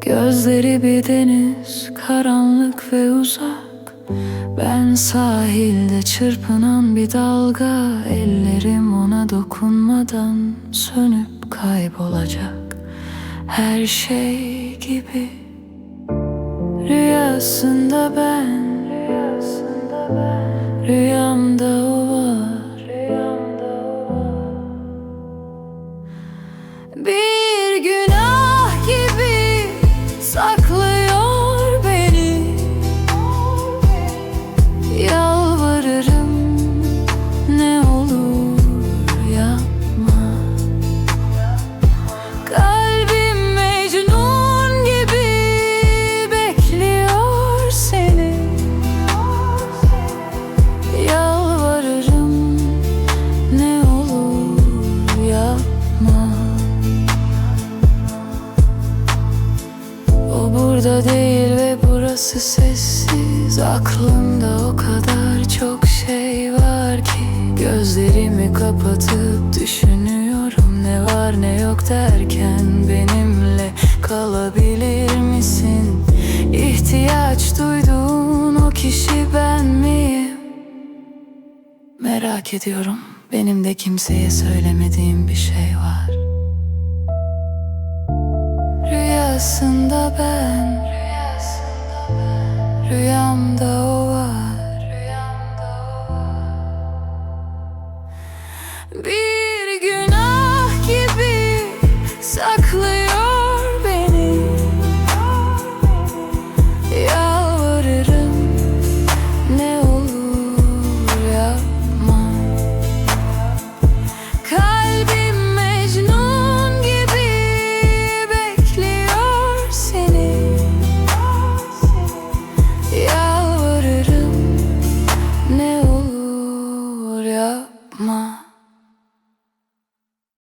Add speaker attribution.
Speaker 1: Gözleri bir deniz, karanlık ve uzak. Ben sahilde çırpınan bir dalga Ellerim ona dokunmadan sönüp kaybolacak. Her şey gibi. Rüyasında ben burada değil ve burası sessiz. Aklımda o kadar çok şey var ki. Gözlerimi kapatıp düşünüyorum. Ne var ne yok derken Benimle kalabilir misin? İhtiyaç duyduğun o kişi ben miyim? Merak ediyorum. Benim de kimseye söylemediğim bir şey var Rüyasında ben. Rüyamda o var. Bir